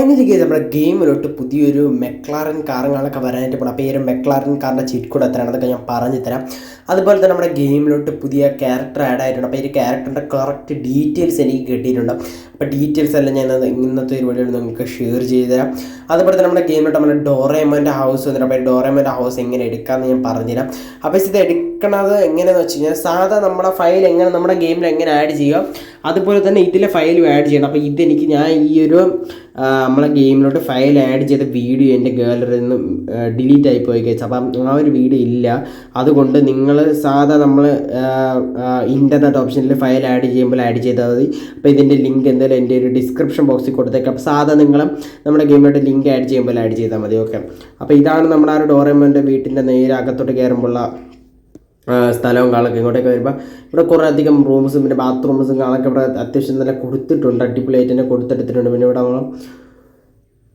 Game നമ്മുടെ ഗെയിമിലോട്ട് പുതിയൊരു McLaren കാറുകളൊക്കെ വരാനായിട്ട് പോകണം അപ്പോൾ ഈ ഒരു മെക്ലാറൻ കാറിന്റെ ചീറ്റ് എത്രയാണ് അതൊക്കെ ഞാൻ പറഞ്ഞു തരാം. അതുപോലെ തന്നെ നമ്മുടെ ഗെയിമിലോട്ട് പുതിയ ക്യാരക്ടർ ആഡ് ആയിട്ടുണ്ട്. അപ്പോൾ ഈ ക്യാരക്ടറിന്റെ കറക്റ്റ് ഡീറ്റെയിൽസ് എനിക്ക് കിട്ടിയിട്ടുണ്ട്. അപ്പോൾ ഡീറ്റെയിൽസ് എല്ലാം ഞാൻ ഇന്ന് ഇന്നത്തെ വീഡിയോയിൽ നിങ്ങൾക്ക് ഷെയർ ചെയ്ത് തരാം. അതുപോലെ തന്നെ നമ്മുടെ ഗെയിമിലോട്ട് നമ്മുടെ ഡോറേമന്റെ ഹൗസ് വന്നിട്ട് അപ്പോൾ ഡോറേമന്റെ ഹൗസ് എങ്ങനെ എടുക്കാമെന്ന് ഞാൻ പറഞ്ഞുതരാം. അപ്പോൾ ഇത് എടുക്കണത് എങ്ങനെയാണെന്ന് വെച്ച് കഴിഞ്ഞാൽ സാധാ നമ്മുടെ ഫയൽ എങ്ങനെ നമ്മുടെ ഗെയിമിൽ എങ്ങനെ ആഡ് ചെയ്യുക അതുപോലെ തന്നെ ഇതിലെ ഫയലും ആഡ് ചെയ്യണം. അപ്പോൾ ഇതെനിക്ക് ഞാൻ ഈ ഒരു നമ്മളെ ഗെയിമിലോട്ട് ഫയൽ ആഡ് ചെയ്ത വീഡിയോ എന്റെ ഗാലറിയിൽ നിന്ന് ഡിലീറ്റ് ആയി പോയി കഴിച്ചു. അപ്പം ആ ഒരു വീഡിയോ ഇല്ല. അതുകൊണ്ട് നിങ്ങൾ സാധാ നമ്മൾ ഇന്റർനെറ്റ് ഓപ്ഷനിൽ ഫയൽ ആഡ് ചെയ്യുമ്പോൾ ആഡ് ചെയ്താൽ മതി. അപ്പോൾ ഇതിന്റെ ലിങ്ക് എന്തായാലും എന്റെ ഒരു ഡിസ്ക്രിപ്ഷൻ ബോക്സിൽ കൊടുത്തേക്കാം. അപ്പോൾ സാധാ നിങ്ങൾ നമ്മുടെ ഗെയിമിലോട്ട് ലിങ്ക് ആഡ് ചെയ്യുമ്പോൾ ആഡ് ചെയ്താൽ മതി. ഓക്കെ അപ്പോൾ ഇതാണ് നമ്മുടെ ആ ഒരു ഡോറേമോന്റെ വീട്ടിന്റെ നേരെ അകത്തോട്ട് കയറുമ്പോഴുള്ള സ്ഥലവും കാണൊക്കെ ഇങ്ങോട്ടേക്ക് വരുമ്പോൾ ഇവിടെ കുറേ അധികം റൂംസും പിന്നെ ബാത്റൂംസും കാണൊക്കെ ഇവിടെ അത്യാവശ്യം നല്ല കൊടുത്തിട്ടുണ്ട്. അടിപൊളിയായിട്ട് തന്നെ കൊടുത്തെടുത്തിട്ടുണ്ട്. പിന്നെ ഇവിടെ നമ്മൾ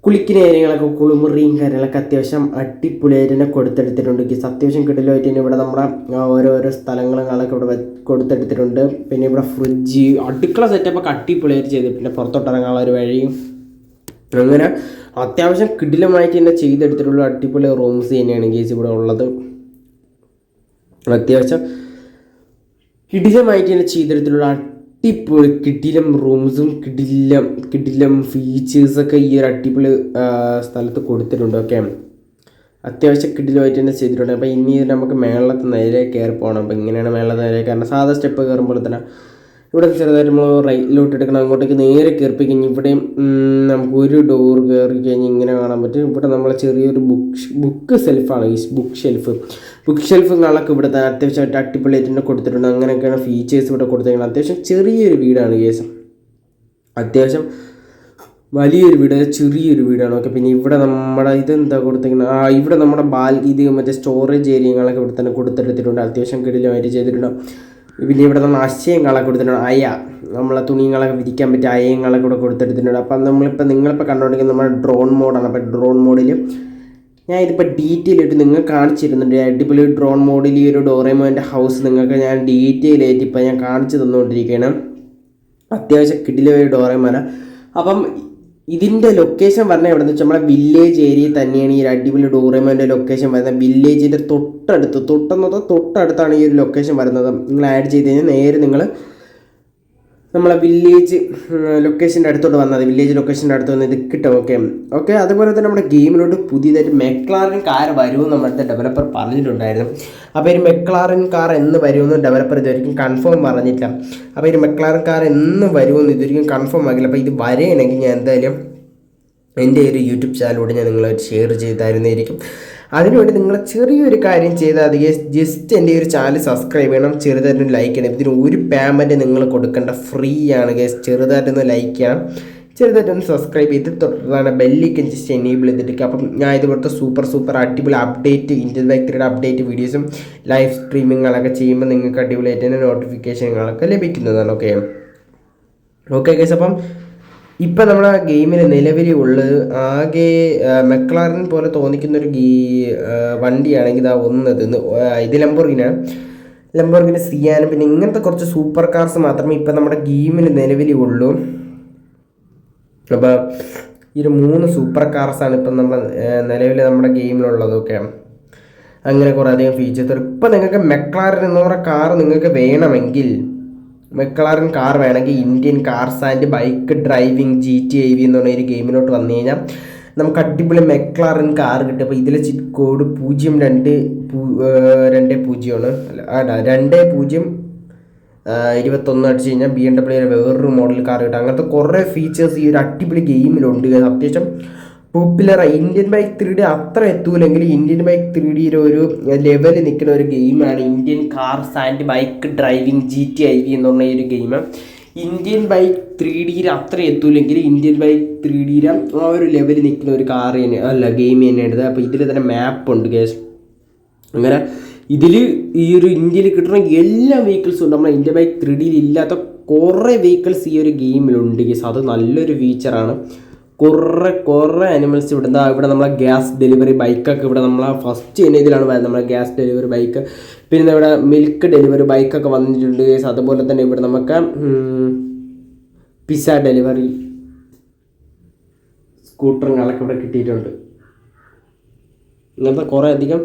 കുളിക്കുന്ന ഏരിയകളൊക്കെ കുളിമുറിയും കാര്യങ്ങളൊക്കെ അത്യാവശ്യം അടിപൊളിയായിട്ട് തന്നെ കൊടുത്തെടുത്തിട്ടുണ്ട്. ഗീസ് അത്യാവശ്യം കിടലുമായിട്ട് തന്നെ ഇവിടെ നമ്മുടെ ഓരോരോ സ്ഥലങ്ങളും കാണൊക്കെ ഇവിടെ കൊടുത്തെടുത്തിട്ടുണ്ട്. പിന്നെ ഇവിടെ ഫ്രിഡ്ജ് അടുക്കള സെറ്റപ്പൊക്കെ അടിപൊളിയായിട്ട് ചെയ്തിട്ടുണ്ട്. പുറത്തോട്ടിറങ്ങാനുള്ള ഒരു വഴിയും അങ്ങനെ അത്യാവശ്യം കിടിലമായിട്ട് തന്നെ ചെയ്തെടുത്തിട്ടുള്ള അടിപൊളി റൂംസ് തന്നെയാണ് ഗീസ് ഇവിടെ ഉള്ളത്. അത്യാവശ്യം കിടിലമായിട്ട് തന്നെ ചെയ്തെടുത്തിട്ടുള്ള അടിപൊളി കിടിലം റൂംസും കിടിലം കിടിലം ഫീച്ചേഴ്സൊക്കെ ഈ ഒരു അടിപൊളി സ്ഥലത്ത് കൊടുത്തിട്ടുണ്ട് ഓക്കെ അത്യാവശ്യം കിടിലമായിട്ട് തന്നെ ചെയ്തിട്ടുണ്ട്. അപ്പോൾ ഇനി നമുക്ക് മേളത്തെ നേരെ കയറി പോകണം അപ്പോൾ ഇങ്ങനെയാണ് മേളത്തെ നേരെ കാരണം സാധാ സ്റ്റെപ്പ് കയറുമ്പോൾ തന്നെ ഇവിടെ ചെറുതായിട്ട് നമ്മൾ റൈറ്റിലോട്ട് എടുക്കണം അങ്ങോട്ടേക്ക് നേരെ കയറി കഴിഞ്ഞ് ഇവിടെയും നമുക്ക് ഒരു ഡോർ കയറി കഴിഞ്ഞ് ഇങ്ങനെ കാണാൻ പറ്റും. ഇവിടെ നമ്മൾ ചെറിയൊരു ബുക്ക് ബുക്ക് സെൽഫാണ് ഈ ബുക്ക് ഷെൽഫ് ബുക്ക് ഷെൽഫും കാണൊക്കെ ഇവിടെ തന്നെ അത്യാവശ്യമായിട്ട് അടിപൊളിയായിട്ട് തന്നെ കൊടുത്തിട്ടുണ്ട്. അങ്ങനെയൊക്കെയാണ് ഫീച്ചേഴ്സ് ഇവിടെ കൊടുത്തേക്കുന്നത്. അത്യാവശ്യം ചെറിയൊരു വീടാണ് കേസ് അത്യാവശ്യം വലിയൊരു വീട് ചെറിയൊരു വീടാണ്. ഓക്കെ പിന്നെ ഇവിടെ നമ്മുടെ ഇതെന്താ കൊടുത്തിരിക്കുന്നത് ആ ഇവിടെ നമ്മുടെ ബാൽ ഇത് മറ്റേ സ്റ്റോറേജ് ഏരിയകളൊക്കെ ഇവിടെ തന്നെ കൊടുത്തെടുത്തിട്ടുണ്ട്. അത്യാവശ്യം കിടിലമായിട്ട് ചെയ്തിട്ടുണ്ട്. പിന്നെ ഇവിടെ നമ്മൾ അശയങ്ങളൊക്കെ കൊടുത്തിട്ടുണ്ട്. അയ നമ്മളെ തുണികളൊക്കെ വിരിക്കാൻ പറ്റിയ അയങ്ങളൊക്കെ ഇവിടെ കൊടുത്തെടുത്തിട്ടുണ്ട് അപ്പം നമ്മളിപ്പോൾ നിങ്ങളിപ്പോൾ കണ്ടുകൊണ്ടിരിക്കുന്നത് നമ്മുടെ ഡ്രോൺ മോഡാണ് അപ്പോൾ ഡ്രോൺ മോഡിൽ ഞാൻ ഇതിപ്പോൾ ഡീറ്റെയിൽ ആയിട്ട് നിങ്ങൾ കാണിച്ചിരുന്നുണ്ട്. അടിപൊളി ഡ്രോൺ മോഡിൽ ഈ ഒരു ഡോറേമോന്റെ ഹൗസ് നിങ്ങൾക്ക് ഞാൻ ഡീറ്റെയിൽ ആയിട്ട് ഇപ്പോൾ ഞാൻ കാണിച്ചു തന്നുകൊണ്ടിരിക്കുകയാണ്. അത്യാവശ്യം കിടിലൊരു ഡോറേമോന അപ്പം ഇതിന്റെ ലൊക്കേഷൻ പറഞ്ഞാൽ എവിടെ വെച്ചാൽ നമ്മളെ വില്ലേജ് ഏരിയയിൽ തന്നെയാണ് ഈ ഒരു അടിപൊളി ഡോറേമോന്റെ ലൊക്കേഷൻ വരുന്നത്. വില്ലേജിന്റെ തൊട്ടടുത്ത് തൊട്ടെന്ന് തൊട്ടടുത്താണ് ഈ ഒരു ലൊക്കേഷൻ വരുന്നത്. നിങ്ങൾ ആഡ് ചെയ്ത് കഴിഞ്ഞാൽ നേരെ നിങ്ങൾ നമ്മളെ വില്ലേജ് ലൊക്കേഷന്റെ അടുത്തോട്ട് വന്നാൽ വില്ലേജ് ലൊക്കേഷന്റെ അടുത്ത് വന്ന് ഇത് കിട്ടും ഓക്കെ ഓക്കെ അതുപോലെ തന്നെ നമ്മുടെ ഗെയിമിലോട്ട് പുതിയതായിട്ട് മെക്ലാറിൻ കാർ വരുമെന്ന് നമ്മുടെ ഡെവലപ്പർ പറഞ്ഞിട്ടുണ്ടായിരുന്നു. അപ്പോൾ ഈ മെക്ലാറിൻ കാർ എന്ന് വരുമെന്ന് ഡെവലപ്പർ ഇതുവരെയും കൺഫേം പറഞ്ഞിട്ടില്ല. അപ്പോൾ ഈ മെക്ലാറിൻ കാർ എന്ന് വരുമെന്ന് ഇതുവരെയും കൺഫേം ആക്കില്ല അപ്പോൾ ഇത് വരെയാണെങ്കിൽ ഞാൻ എന്തായാലും എന്റെ ഒരു യൂട്യൂബ് ചാനലിലൂടെ ഞാൻ നിങ്ങളെ ഷെയർ ചെയ്തായിരുന്നായിരിക്കും അതിനുവേണ്ടി നിങ്ങൾ ചെറിയൊരു കാര്യം ചെയ്താൽ മതി. ജസ്റ്റ് എന്റെ ഒരു ചാനൽ സബ്സ്ക്രൈബ് ചെയ്യണം. ചെറുതായിട്ടൊന്ന് ലൈക്ക് ചെയ്യണം. ഇതിന് ഒരു പേയ്മെന്റ് നിങ്ങൾ കൊടുക്കേണ്ട ഫ്രീ ആണ് ഗേസ് ചെറുതായിട്ടൊന്ന് ലൈക്ക് ചെയ്യണം. ചെറുതായിട്ടൊന്ന് സബ്സ്ക്രൈബ് ചെയ്ത് തൊട്ടാണ് ബെല്ലിക്കൻ ജസ്റ്റ് എനേബിൾ ചെയ്തിട്ട് അപ്പം ഞാൻ ഇതുപോലത്തെ സൂപ്പർ സൂപ്പർ അടിപൊളി അപ്ഡേറ്റ് ഇന്ത്യൻ വ്യക്തിയുടെ അപ്ഡേറ്റ് വീഡിയോസും ലൈവ് സ്ട്രീമിങ്ങുകളൊക്കെ ചെയ്യുമ്പോൾ നിങ്ങൾക്ക് അടിപൊളിയായിട്ട് തന്നെ നോട്ടിഫിക്കേഷനുകളൊക്കെ ലഭിക്കുന്നതാണ് ഓക്കെ ഓക്കെ ഗേസ് അപ്പം ഇപ്പം നമ്മുടെ ഗെയിമിൽ നിലവിൽ ഉള്ളത് ആകെ മെക്ലാറിൻ പോലെ തോന്നിക്കുന്ന ഒരു ഗീ വണ്ടിയാണെങ്കിൽ ഇതാ ഒന്നത് ഇത് ലംബോർഗിനാണ് ലംബോർഗിന് സിയാനും പിന്നെ ഇങ്ങനത്തെ കുറച്ച് സൂപ്പർ കാർസ് മാത്രമേ ഇപ്പം നമ്മുടെ ഗെയിമിൽ നിലവിൽ ഉള്ളൂ. അപ്പോൾ ഈ ഒരു മൂന്ന് സൂപ്പർ കാർസാണ് ഇപ്പം നമ്മൾ നിലവിൽ നമ്മുടെ ഗെയിമിലുള്ളതൊക്കെ. അങ്ങനെ കുറേ അധികം ഫീച്ചേഴ്സ് ഇപ്പം നിങ്ങൾക്ക് മെക്ലാറിൻ എന്ന് പറയുന്ന കാർ നിങ്ങൾക്ക് വേണമെങ്കിൽ മെക്ലാറിൻ കാർ വേണമെങ്കിൽ Indian cars and bike driving G T I V എന്ന് പറഞ്ഞ ഒരു ഗെയിമിലോട്ട് വന്നു കഴിഞ്ഞാൽ നമുക്ക് അടിപൊളി മെക്ലാറിൻ കാർ കിട്ടും. അപ്പോൾ ഇതിലെ ചിറ്റ് കോഡ് പൂജ്യം രണ്ട് രണ്ട് പൂജ്യമാണ്. അല്ല രണ്ട് പൂജ്യം ഇരുപത്തൊന്ന് അടിച്ച് കഴിഞ്ഞാൽ ബി എം ഡബ്ല്യു വേറൊരു മോഡൽ കാർ കിട്ടും. അങ്ങനത്തെ കുറേ ഫീച്ചേഴ്സ് ഈ ഒരു അടിപൊളി ഗെയിമിലുണ്ട് അത്യാവശ്യം popular Indian bike three D അത്ര എത്തൂലെങ്കിൽ ഇന്ത്യൻ ബൈക്ക് ത്രീ ഡിയുടെ ഒരു ലെവലിൽ നിൽക്കുന്ന ഒരു ഗെയിമാണ് Indian cars and bike driving G T I V എന്ന് പറഞ്ഞ ഒരു ഗെയിം ഇന്ത്യൻ ബൈക്ക് ത്രീ ഡിയിൽ അത്ര എത്തൂലെങ്കിൽ ഇന്ത്യൻ ബൈക്ക് ത്രീ ഡിയിലെ ആ ഒരു ലെവലിൽ നിൽക്കുന്ന ഒരു കാർ തന്നെ അല്ല ഗെയിം തന്നെയാണ് അപ്പോൾ ഇതിൽ തന്നെ മാപ്പ് ഉണ്ട് കേസ് അങ്ങനെ ഇതിൽ ഈ ഒരു ഇന്ത്യയിൽ കിട്ടുന്ന എല്ലാ വെഹിക്കിൾസും ഉണ്ട് നമ്മുടെ ഇന്ത്യ ബൈക്ക് ത്രീ ഡിയിൽ ഇല്ലാത്ത കുറേ വെഹിക്കിൾസ് ഈ ഒരു ഗെയിമിലുണ്ട് ഗേസ് അത് നല്ലൊരു ഫീച്ചറാണ് കുറേ കുറേ അനിമൽസ് ഇവിടെ എന്താ ഇവിടെ നമ്മളെ ഗ്യാസ് ഡെലിവറി ബൈക്കൊക്കെ ഇവിടെ നമ്മളെ ഫസ്റ്റ് തന്നെ ഇതിലാണ് വരുന്നത്. നമ്മളെ ഗ്യാസ് ഡെലിവറി ബൈക്ക് പിന്നെ ഇവിടെ മിൽക്ക് ഡെലിവറി ബൈക്കൊക്കെ വന്നിട്ടുണ്ട് അതുപോലെ തന്നെ ഇവിടെ നമുക്ക് പിസ്സ ഡെലിവറി സ്കൂട്ടറുകളൊക്കെ ഇവിടെ കിട്ടിയിട്ടുണ്ട്. ഇങ്ങനത്തെ കുറേ അധികം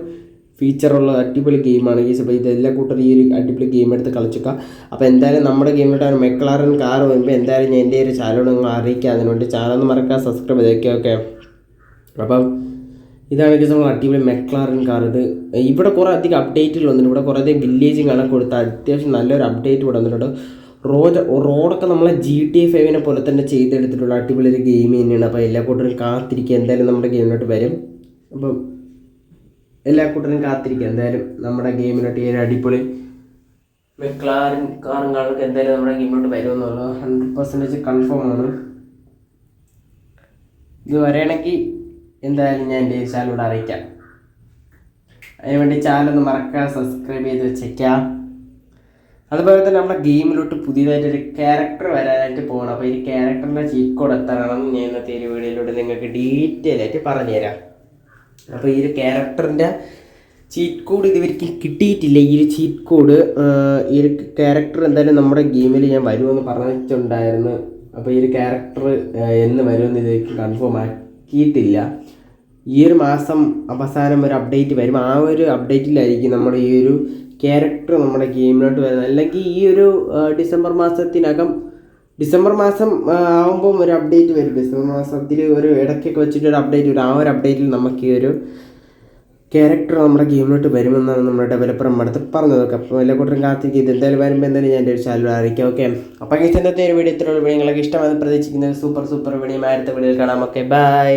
ഫീച്ചറുള്ള അടിപൊളി ഗെയിമാണ് ഈ അപ്പോൾ ഇതെല്ലാം കൂട്ടർ ഈ ഒരു അടിപൊളി ഗെയിം എടുത്ത് കളിച്ചേക്കാം. അപ്പോൾ എന്തായാലും നമ്മുടെ ഗെയിമിലോട്ട് മെക്ലാറൻ കാർ വരുമ്പോൾ എന്തായാലും ഞാൻ എന്റെ ഒരു ചാനൽ നിങ്ങൾ അറിയിക്കാം. അതിനുവേണ്ടി ചാനൽ മറക്കാൻ സബ്സ്ക്രൈബ് ചെയ്യുക ഓക്കെ അപ്പം ഇതാണ് എനിക്ക് നമ്മൾ അടിപൊളി മെക്ലാറൻ കാർ ഇത് ഇവിടെ കുറേ അധികം അപ്ഡേറ്റുകൾ വന്നിട്ടുണ്ട്. ഇവിടെ കുറേ അധികം വില്ലേജും കാണാൻ കൊടുത്ത അത്യാവശ്യം നല്ലൊരു അപ്ഡേറ്റ് ഇവിടെ വന്നിട്ടുണ്ട്. റോഡ് റോഡൊക്കെ നമ്മളെ ജി ടി ഫൈവിനെ പോലെ തന്നെ ചെയ്തെടുത്തിട്ടുള്ള അടിപൊളി ഒരു ഗെയിം തന്നെയാണ്. അപ്പോൾ എല്ലാ കൂട്ടരും കാത്തിരിക്കുക. എന്തായാലും നമ്മുടെ ഗെയിമിലോട്ട് വരും. അപ്പം എല്ലാ കൂട്ടരും കാത്തിരിക്കുക എന്തായാലും നമ്മുടെ ഗെയിമിലോട്ട് ഈ ഒരു അടിപൊളി മെക്ലാറിൻ കാറും കാണുക എന്തായാലും നമ്മുടെ ഗെയിമിലോട്ട് വരുമെന്നുള്ളത് ഹൺഡ്രഡ് പെർസെന്റേജ് കൺഫേം ആണ്. ഇത് വരികയാണെങ്കിൽ എന്തായാലും ഞാൻ എന്റെ ചാനലിലൂടെ അറിയിക്കാം. അതിനുവേണ്ടി ചാനൽ ഒന്ന് മറക്കാതെ സബ്സ്ക്രൈബ് ചെയ്ത് വെച്ചേക്കാം. അതുപോലെ തന്നെ നമ്മുടെ ഗെയിമിലോട്ട് പുതിയതായിട്ടൊരു ക്യാരക്ടർ വരാനായിട്ട് പോകണം അപ്പോൾ ഈ ക്യാരക്ടറിന്റെ ചീറ്റ് കോഡ് ഞാൻ ഇന്നത്തെ ഒരു വീഡിയോയിലൂടെ നിങ്ങൾക്ക് ഡീറ്റെയിൽ ആയിട്ട് പറഞ്ഞുതരാം. അപ്പോൾ ഈ ഒരു ക്യാരക്ടറിന്റെ ചീറ്റ് കോഡ് ഇതുവരെയ്ക്ക് കിട്ടിയിട്ടില്ല. ഈ ഒരു ചീറ്റ് കോഡ് ഈ ഒരു ക്യാരക്ടർ എന്തായാലും നമ്മുടെ ഗെയിമിൽ ഞാൻ വരുമെന്ന് പറഞ്ഞിട്ടുണ്ടായിരുന്നു. അപ്പോൾ ഈ ഒരു ക്യാരക്ടർ എന്ന് വരുമെന്ന് ഇതുവരെയ്ക്ക് കൺഫേം ആക്കിയിട്ടില്ല. ഈ ഒരു മാസം അവസാനം ഒരു അപ്ഡേറ്റ് വരും. ആ ഒരു അപ്ഡേറ്റിലായിരിക്കും നമ്മുടെ ഈ ഒരു ക്യാരക്ടർ നമ്മുടെ ഗെയിമിലോട്ട് വരുന്നത്. അല്ലെങ്കിൽ ഈ ഒരു ഡിസംബർ മാസത്തിനകം ഡിസംബർ മാസം ആകുമ്പം ഒരു അപ്ഡേറ്റ് വരും. ഡിസംബർ മാസത്തിൽ ഒരു ഇടയ്ക്കൊക്കെ വെച്ചിട്ട് ഒരു അപ്ഡേറ്റ് വരും. ആ ഒരു അപ്ഡേറ്റിൽ നമുക്ക് ഈ ഒരു ക്യാരക്ടർ നമ്മുടെ ഗെയിമിലോട്ട് വരുമെന്നാണ് നമ്മുടെ ഡെവലപ്പർ നമ്മുടെ അടുത്ത് പറഞ്ഞത് അപ്പോൾ എല്ലാ കൂട്ടരും കാത്തിരിക്കും. ഇത് എന്തായാലും വരുമ്പോൾ എന്തായാലും ഞാൻ എന്റെ ഒരു ചാനൽ അറിയിക്കാം. ഓക്കെ അപ്പോൾ ഇന്നത്തെ ഒരു വീഡിയോ ഇത്രയുള്ള വീഡിയോ നിങ്ങൾക്ക് ഇഷ്ടമെന്ന് പ്രതീക്ഷിക്കുന്ന സൂപ്പർ സൂപ്പർ വീഡിയോ അടുത്ത വീഡിയോയിൽ കാണാം. Okay bye